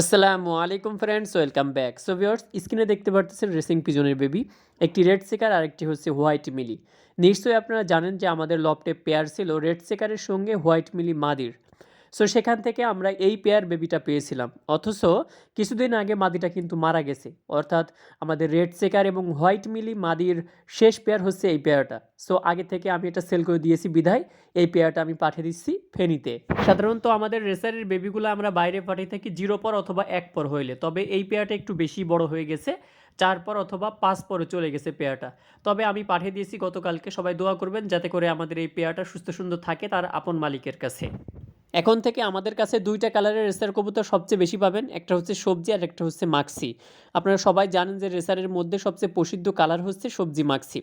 আসসালামু আলাইকুম friends welcome back so viewers স্ক্রিনে দেখতে পারতেছেন রেসিং পিজনের বেবি একটি রেড সেকার আর একটি হচ্ছে হোয়াইট মিলি নিশ্চয়ই আপনারা জানেন যে আমাদের লপটে পেয়ার ছিল রেড সেকারের সঙ্গে হোয়াইট মিলি মাদির। সো সেখান থেকে আমরা এই পেয়ার বেবিটা পেয়েছিলাম। অথচ কিছুদিন আগে মাদিটা কিন্তু মারা গেছে। অর্থাৎ আমাদের রেড সেকার এবং হোয়াইট মিলি মাদির শেষ পেয়ার হচ্ছে এই পেয়ারটা সো আগে থেকে আমি এটা সেল করে দিয়েছি বিধায়। এই পেয়ারটা আমি পাঠিয়ে দিচ্ছি ফেনীতে। সাধারণত আমাদের রেসারের বেবিগুলো আমরা বাইরে পাঠিয়ে থাকি জিরো পর অথবা এক পর হইলে। তবে এই পেয়ারটা একটু বেশি বড় হয়ে গেছে। চার পর অথবা পাঁচ পরে চলে গেছে পেয়ারটা তবে আমি পাঠিয়ে দিয়েছি গতকালকে। সবাই দোয়া করবেন যাতে করে আমাদের এই পেয়ারটা সুস্থ সুন্দর থাকে তার আপন মালিকের কাছে। এখন থেকে আমাদের কাছে দুইটা কালারের রেসার কবুতর সবচেয়ে বেশি পাবেন, একটা হচ্ছে সবজি আর একটা হচ্ছে মাক্সি। আপনারা সবাই জানেন যে রেসারের মধ্যে সবচেয়ে প্রসিদ্ধ কালার হচ্ছে সবজি মাক্সি।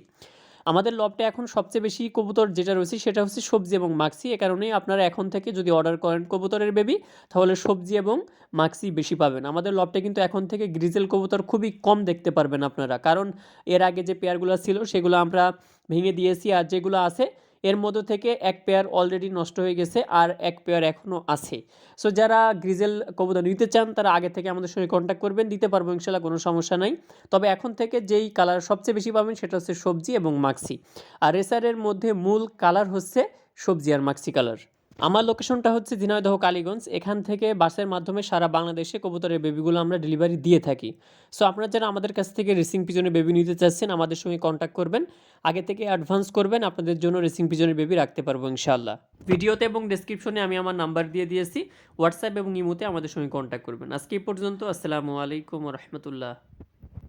আমাদের লবটে এখন সবচেয়ে বেশি কবুতর যেটা রয়েছে সেটা হচ্ছে সবজি এবং মাক্সি। এ কারণেই আপনারা এখন থেকে যদি অর্ডার করেন কবুতরের বেবি, তাহলে সবজি এবং মাক্সি বেশি পাবেন। আমাদের লবটে কিন্তু এখন থেকে গ্রিজেল কবুতর খুবই কম দেখতে পারবেন আপনারা। কারণ এর আগে যে পেয়ারগুলো ছিল, সেগুলো আমরা ভেঙে দিয়েছি আর যেগুলো আছে এর মধ্য থেকে এক পেয়ার অলরেডি নষ্ট হয়ে গেছে আর এক পেয়ার এখনও আছে। সো যারা গ্রিজেল কবুতর নিতে চান, তারা আগে থেকে আমাদের সঙ্গে কন্ট্যাক্ট করবেন, দিতে পারব ইনশাল্লাহ, কোনো সমস্যা নাই। তবে এখন থেকে যেই কালার সবচেয়ে বেশি পাবেন সেটা হচ্ছে সবজি এবং মাক্সি আর রেসারের মধ্যে মূল কালার হচ্ছে সবজি আর মাক্সি কালার আমার লোকেশনটা হচ্ছে ঝিনাইদহ, কালীগঞ্জ। এখান থেকে বাসের মাধ্যমে সারা বাংলাদেশে কবুতরের বেবিগুলো আমরা ডেলিভারি দিয়ে থাকি। সো আপনারা যারা আমাদের কাছ থেকে রেসিং পিজনে বেবি নিতে চাচ্ছেন, আমাদের সঙ্গে কন্ট্যাক্ট করবেন। আগে থেকে অ্যাডভান্স করবেন, আপনাদের জন্য রেসিং পিজনের বেবি রাখতে পারব, ইনশাআল্লাহ। ভিডিওতে এবং ডেসক্রিপশনে আমি আমার নাম্বার দিয়ে দিয়েছি। হোয়াটসঅ্যাপ এবং ইমোতে আমাদের সঙ্গে কন্ট্যাক্ট করবেন। আজকে এই পর্যন্ত, আসসালামু আলাইকুম রহমতুল্লাহ।